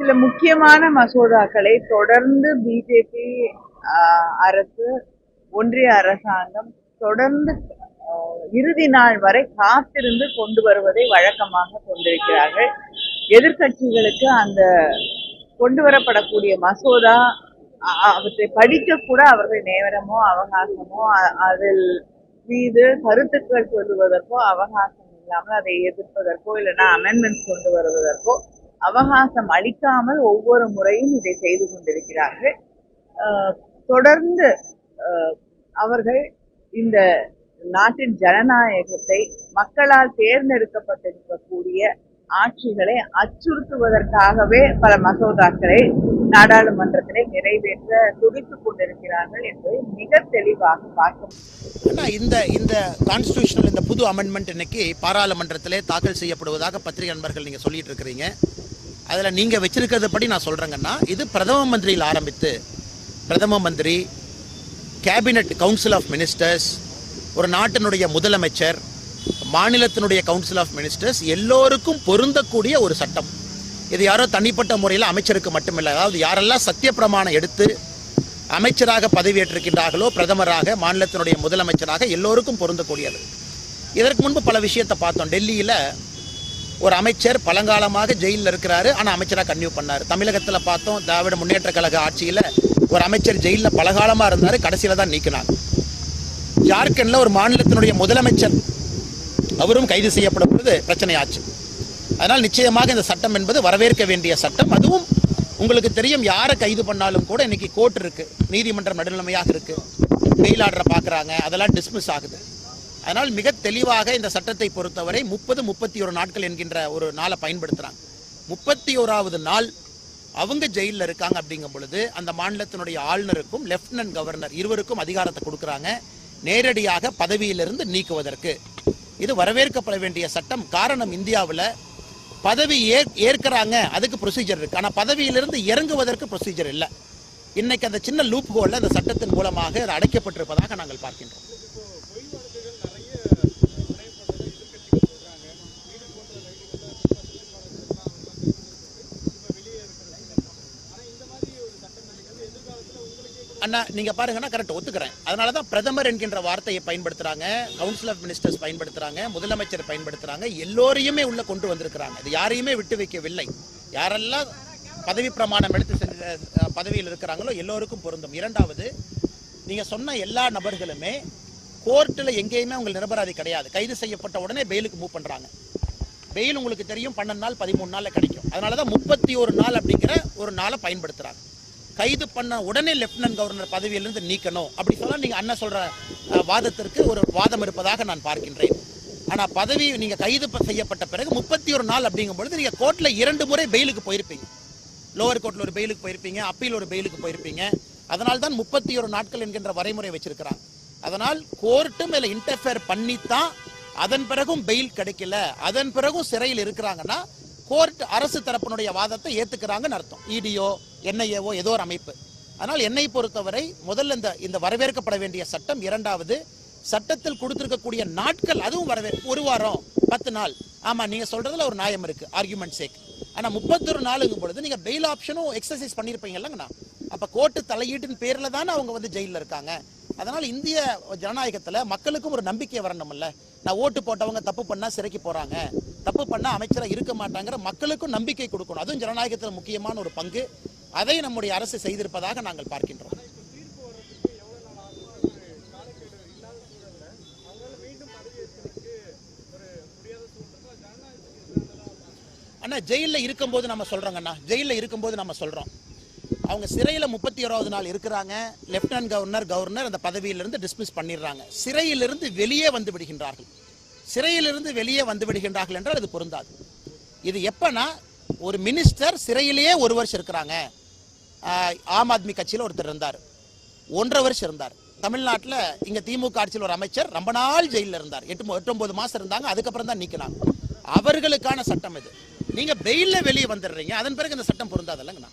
சில முக்கியமான மசோதாக்களை தொடர்ந்து பிஜேபி அரசு ஒன்றிய அரசாங்கம் தொடர்ந்து இறுதி நாள் வரை காத்திருந்து கொண்டு வருவதை வழக்கமாக கொண்டிருக்கிறார்கள். எதிர்க்கட்சிகளுக்கு அந்த கொண்டு வரப்படக்கூடிய மசோதா அவற்றை படிக்க கூட அவர்கள் நேரமோ அவகாசமோ அதில் மீது கருத்துக்கள் சொல்லுவதற்கோ அவகாசம் இல்லாமல் அதை எதிர்ப்பதற்கோ இல்லைன்னா அமெண்ட்மெண்ட்ஸ் கொண்டு வருவதற்கோ அவகாசம் அளிக்காமல் ஒவ்வொரு முறையும் இதை செய்து கொண்டிருக்கிறார்கள். தொடர்ந்து அவர்கள் இந்த நாட்டின் ஜனநாயகத்தை மக்களால் தேர்ந்தெடுக்கப்பட்டிருக்கக்கூடிய ஆட்சிகளை அச்சுறுத்துவதற்காகவே பல மசோதாக்களை நாடாளுமன்றத்திலே நிறைவேற்ற துடித்துக் கொண்டிருக்கிறார்கள் என்பதை மிக தெளிவாக பார்க்க முடியும். இந்த இந்த கான்ஸ்டியூஷனல் இந்த புது அமெண்ட்மெண்ட் இன்னைக்கு பாராளுமன்றத்திலே தாக்கல் செய்யப்படுவதாக பத்திரிகை நண்பர்கள் நீங்க சொல்லிட்டு இருக்கிறீங்க. அதில் நீங்கள் வச்சுருக்கிறது படி நான் சொல்கிறேங்கன்னா இது பிரதம மந்திரியில் ஆரம்பித்து பிரதம மந்திரி கேபினட் கவுன்சில் ஆஃப் மினிஸ்டர்ஸ் ஒரு நாட்டினுடைய முதலமைச்சர் மாநிலத்தினுடைய கவுன்சில் ஆஃப் மினிஸ்டர்ஸ் எல்லோருக்கும் பொருந்தக்கூடிய ஒரு சட்டம். இது யாரோ தனிப்பட்ட முறையில் அமைச்சருக்கு மட்டுமில்லை அதாவது யாரெல்லாம் சத்திய பிரமாணம் எடுத்து அமைச்சராக பதவியேற்றிருக்கின்றார்களோ பிரதமராக மாநிலத்தினுடைய முதலமைச்சராக எல்லோருக்கும் பொருந்தக்கூடியது. இதற்கு முன்பு பல விஷயத்தை பார்த்தோம். டெல்லியில் ஒரு அமைச்சர் பழங்காலமாக ஜெயிலில் இருக்கிறாரு. ஆனால் அமைச்சராக கன்யூ பண்ணார். தமிழகத்தில் பார்த்தோம் திராவிட முன்னேற்ற கழக ஆட்சியில் ஒரு அமைச்சர் ஜெயிலில் பலகாலமாக இருந்தார் கடைசியில் தான் நீக்கினார். ஜார்க்கண்டில் ஒரு மாநிலத்தினுடைய முதலமைச்சர் அவரும் கைது செய்யப்படும் பொழுது பிரச்சனையாச்சு. அதனால் நிச்சயமாக இந்த சட்டம் என்பது வரவேற்க வேண்டிய சட்டம். அதுவும் உங்களுக்கு தெரியும் யாரை கைது பண்ணாலும் கூட இன்னைக்கு கோர்ட் இருக்குது நீதிமன்றம் நடுநிலைமையாக இருக்குது பெயில் ஆர்டரை பார்க்குறாங்க அதெல்லாம் டிஸ்மிஸ் ஆகுது. அதனால் மிக தெளிவாக இந்த சட்டத்தை பொறுத்தவரை முப்பது முப்பத்தி ஒரு நாட்கள் என்கின்ற ஒரு நாளை பயன்படுத்துகிறாங்க முப்பத்தி ஓராவது நாள் அவங்க ஜெயிலில் இருக்காங்க அப்படிங்கும் பொழுது அந்த மாநிலத்தினுடைய ஆளுநருக்கும் லெப்டினன்ட் கவர்னர் இருவருக்கும் அதிகாரத்தை கொடுக்குறாங்க. நேரடியாக பதவியிலிருந்து நீக்குவதற்கு. இது வரவேற்கப்பட வேண்டிய சட்டம். காரணம் இந்தியாவில் பதவி ஏ ஏற்கிறாங்க. அதுக்கு ப்ரொசீஜர் இருக்குது ஆனால் பதவியிலிருந்து இறங்குவதற்கு ப்ரொசீஜர் இல்லை. இன்னைக்கு அந்த சின்ன லூப் ஹோலில் அந்த சட்டத்தின் மூலமாக அது அடைக்கப்பட்டிருப்பதாக நாங்கள் பார்க்கின்றோம். அண்ணா நீங்க பாருங்கன்னா கரெக்ட் ஒத்துக்கிறேன். அதனால தான் பிரதமர் என்கின்ற வார்த்தையை பயன்படுத்துறாங்க கவுன்சில் ஆஃப் மினிஸ்டர்ஸ் பயன்படுத்துறாங்க முதலமைச்சர் பயன்படுத்துறாங்க எல்லோரையுமே உள்ள கொண்டு வந்திருக்கிறாங்க. இது யாரையுமே விட்டு வைக்கவில்லை. யாரெல்லாம் பதவி பிரமாணம் எடுத்து பதவியில் இருக்கிறாங்களோ எல்லோருக்கும் பொருந்தும். இரண்டாவது நீங்கள் சொன்ன எல்லா நபர்களுமே கோர்ட்டில் எங்கேயுமே அவங்க நிரபராதி கிடையாது. கைது செய்யப்பட்ட உடனே பெயிலுக்கு மூவ் பண்ணுறாங்க பெயில் உங்களுக்கு தெரியும் பன்னெண்டு நாள் பதிமூணு நாளில் கிடைக்கும். அதனால தான் முப்பத்தி ஒரு நாள் அப்படிங்கிற ஒரு நாளை பயன்படுத்துகிறாங்க கைது பண்ண உடனே லெப்டினன்ட் கவர்னர் பதவியிலிருந்து நீக்கணும். அப்படி சொன்னா நீங்கள் அண்ணன் சொல்கிற வாதத்திற்கு ஒரு வாதம் இருப்பதாக நான் பார்க்கின்றேன். ஆனால் பதவி நீங்கள் கைது செய்யப்பட்ட பிறகு முப்பத்தி ஒரு நாள் அப்படிங்கும் பொழுது நீங்கள் கோர்ட்டில் இரண்டு முறை பெயிலுக்கு போயிருப்பீங்க. லோவர் கோர்ட்டில் ஒரு பெயிலுக்கு போயிருப்பீங்க அப்பீல் ஒரு பெயிலுக்கு போயிருப்பீங்க. அதனால் தான் முப்பத்தி ஒரு நாட்கள் என்கின்ற வரைமுறை வச்சிருக்கிறார். அதனால் கோர்ட்டு மேலே இன்டர்ஃபியர் பண்ணித்தான் அதன் பிறகும் பெயில் கிடைக்கல. அதன் பிறகும் சிறையில் இருக்கிறாங்கன்னா கோர்ட் அரசு தரப்பினுடைய வாதத்தை ஏத்துக்கிறாங்கன்னு அர்த்தம். இடியோ என்ஐஏஓ ஏதோ ஒரு அமைப்பு. அதனால் என்னை பொறுத்தவரை முதல்ல இந்த இந்த வரவேற்கப்பட வேண்டிய சட்டம் இரண்டாவது சட்டத்தில் கொடுத்திருக்கக்கூடிய நாட்கள் அதுவும் வரவே ஒரு வாரம் பத்து நாள். ஆமா நீங்க சொல்றதுல ஒரு நியாயம் இருக்கு ஆர்குமெண்ட் சேக் ஆனா முப்பத்தொரு நாளுங்கும் பொழுது நீங்க பெயில் ஆப்ஷனும் எக்ஸசைஸ் பண்ணிருப்பீங்கல்லங்கண்ணா அப்ப கோர்ட்டு தலையீட்டின் பேர்ல தானே அவங்க வந்து ஜெயிலில் இருக்காங்க. அதனால இந்திய ஜனநாயகத்துல மக்களுக்கும் ஒரு நம்பிக்கை வரணும்ல. நான் ஓட்டு போட்டவங்க தப்பு பண்ணா சிறைக்கு போறாங்க. தப்பு பண்ணா அமைச்சரா இருக்க மாட்டாங்கிற மக்களுக்கும் நம்பிக்கை கொடுக்கணும். அதுவும் ஜனநாயகத்துல முக்கியமான ஒரு பங்கு. அதை நம்முடைய அரசு செய்திருப்பதாக நாங்கள் பார்க்கின்றோம். அண்ணா ஜெயிலில் இருக்கும்போது நம்ம சொல்கிறோங்கண்ணா ஜெயிலில் இருக்கும்போது நம்ம சொல்கிறோம் அவங்க சிறையில் முப்பத்தி ஓராவது நாள் இருக்கிறாங்க. லெப்டினன்ட் கவர்னர் கவர்னர் அந்த பதவியிலிருந்து டிஸ்மிஸ் பண்ணிடுறாங்க. சிறையிலிருந்து வெளியே வந்து விடுகின்றார்கள். சிறையிலிருந்து வெளியே வந்து விடுகின்றார்கள் என்றால் அது பொருந்தாது. இது எப்போனா ஒரு மினிஸ்டர் சிறையிலேயே ஒரு வருஷம் இருக்கிறாங்க. ஆஹ், ஆம் ஆத்மி கட்சியில் ஒருத்தர் இருந்தார். ஒன்றரை வருஷம் இருந்தார். தமிழ்நாட்டில் இங்க திமுக ஆட்சியில் ஒரு அமைச்சர் ரொம்ப நாள் ஜெயிலில் இருந்தார். எட்டு எட்டொம்பது எட்டு ஒன்பது மாசம் இருந்தாங்க அதுக்கப்புறம் தான் நீக்கினாங்க. அவர்களுக்கான சட்டம் இது. நீங்க பெயில்ல வெளியே வந்துடுறீங்க அதன் பிறகு இந்த சட்டம் பொருந்தாதில்லைங்கண்ணா